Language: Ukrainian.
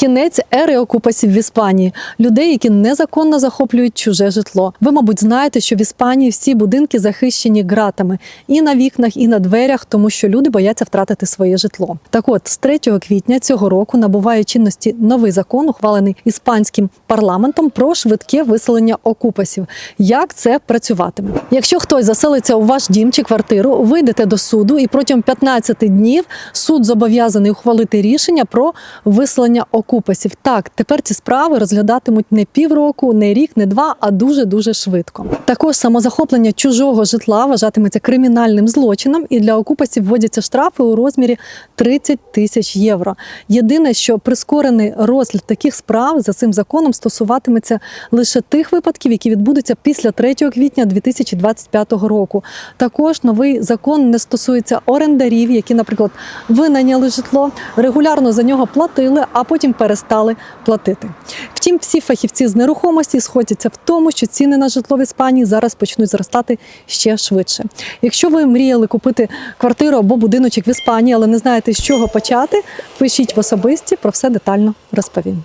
Кінець ери окупасів в Іспанії, людей, які незаконно захоплюють чуже житло. Ви, мабуть, знаєте, що в Іспанії всі будинки захищені ґратами і на вікнах, і на дверях, тому що люди бояться втратити своє житло. Так от, з 3 квітня цього року набуває чинності новий закон, ухвалений іспанським парламентом про швидке виселення окупасів. Як це працюватиме? Якщо хтось заселиться у ваш дім чи квартиру, вийдете до суду, і протягом 15 днів суд зобов'язаний ухвалити рішення про виселення окупасів. Так, тепер ці справи розглядатимуть не півроку, не рік, не два, а дуже дуже швидко. Також самозахоплення чужого житла вважатиметься кримінальним злочином, і для окупасів вводяться штрафи у розмірі 30 тисяч євро. Єдине, що прискорений розгляд таких справ за цим законом стосуватиметься лише тих випадків, які відбудуться після 3 квітня 2025 року. Також новий закон не стосується орендарів, які, наприклад, винайняли житло, регулярно за нього платили, а потім перестали платити. Втім, всі фахівці з нерухомості сходяться в тому, що ціни на житло в Іспанії зараз почнуть зростати ще швидше. Якщо ви мріяли купити квартиру або будиночок в Іспанії, але не знаєте, з чого почати, пишіть в особисті, про все детально розповім.